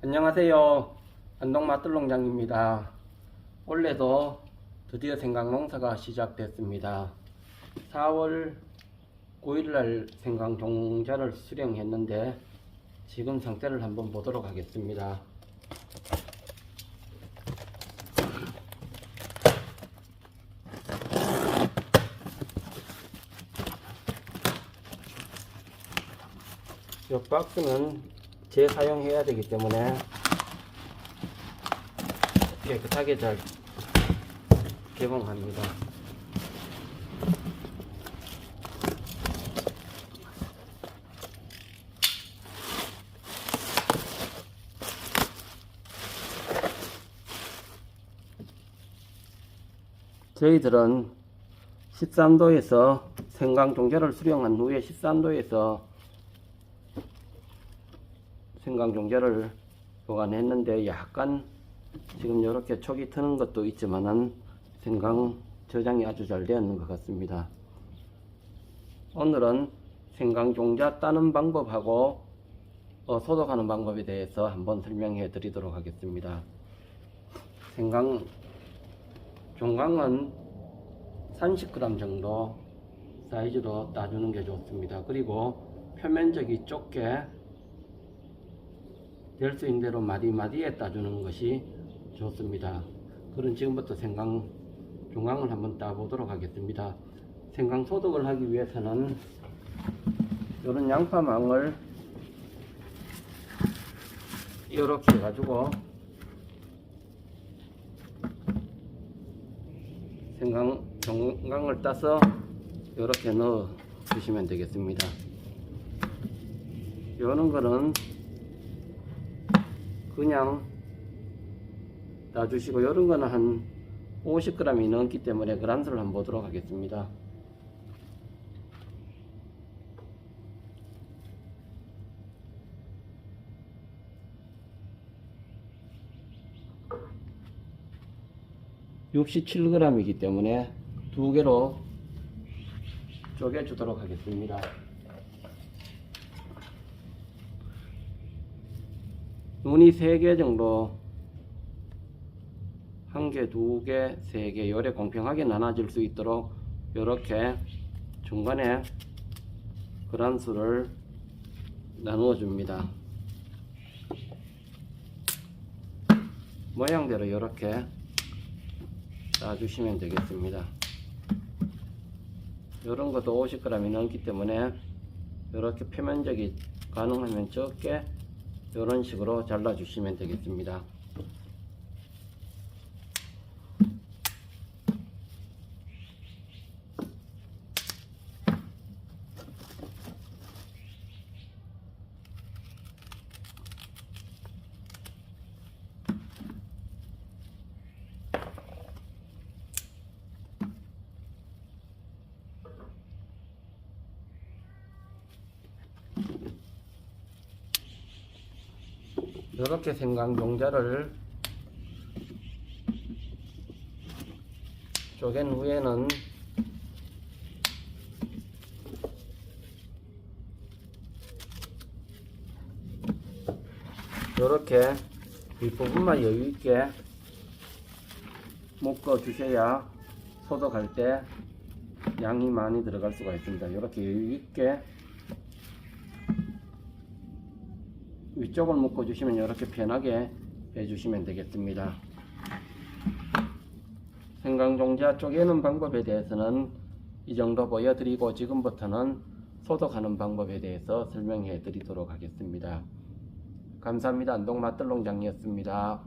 안녕하세요. 안동마뜰농장입니다. 올해도 드디어 생강농사가 시작됐습니다. 4월 9일날 생강 종자를 수령했는데 지금 상태를 한번 보도록 하겠습니다. 이 박스는 재사용해야 되기 때문에 깨끗하게 잘 개봉합니다. 저희들은 13도에서 생강 종자를 수령한 후에 13도에서 생강 종자를 보관했는데 약간 지금 이렇게 촉이 트는 것도 있지만은 생강 저장이 아주 잘 되었는 것 같습니다. 오늘은 생강 종자 따는 방법하고 어, 소독하는 방법에 대해서 한번 설명해 드리도록 하겠습니다. 생강 종강은 30g 정도 사이즈로 따주는 게 좋습니다. 그리고 표면적이 좁게 될 수 있는 대로 마디마디에 따주는 것이 좋습니다. 그럼 지금부터 생강 종강을 한번 따보도록 하겠습니다. 생강 소독을 하기 위해서는 이런 양파망을 이렇게 해가지고 생강 종강을 따서 이렇게 넣어 주시면 되겠습니다. 요런 거는 그냥 따주시고 이런 거는 한 50g이 넘기 때문에 그람수를 한번 보도록 하겠습니다. (67g이기) 때문에 두 개로 쪼개 주도록 하겠습니다. 눈이 3개 정도 한 개, 두 개, 세 개, 요래 공평하게 나눠질 수 있도록 이렇게 중간에 그란수를 나누어 줍니다. 모양대로 이렇게 놔주시면 되겠습니다. 이런 것도 50g이 넘기 때문에 이렇게 표면적이 가능하면 적게 이런 식으로 잘라 주시면 되겠습니다. 이렇게 생강 종자를 쪼갠 후에는 이렇게 윗부분만 여유있게 묶어 주셔야 소독할 때 양이 많이 들어갈 수가 있습니다. 이렇게 여유있게 위쪽을 묶어 주시면 이렇게 편하게 해 주시면 되겠습니다. 생강종자 쪼개는 방법에 대해서는 이 정도 보여드리고 지금부터는 소독하는 방법에 대해서 설명해 드리도록 하겠습니다. 감사합니다. 안동마뜰농장이었습니다.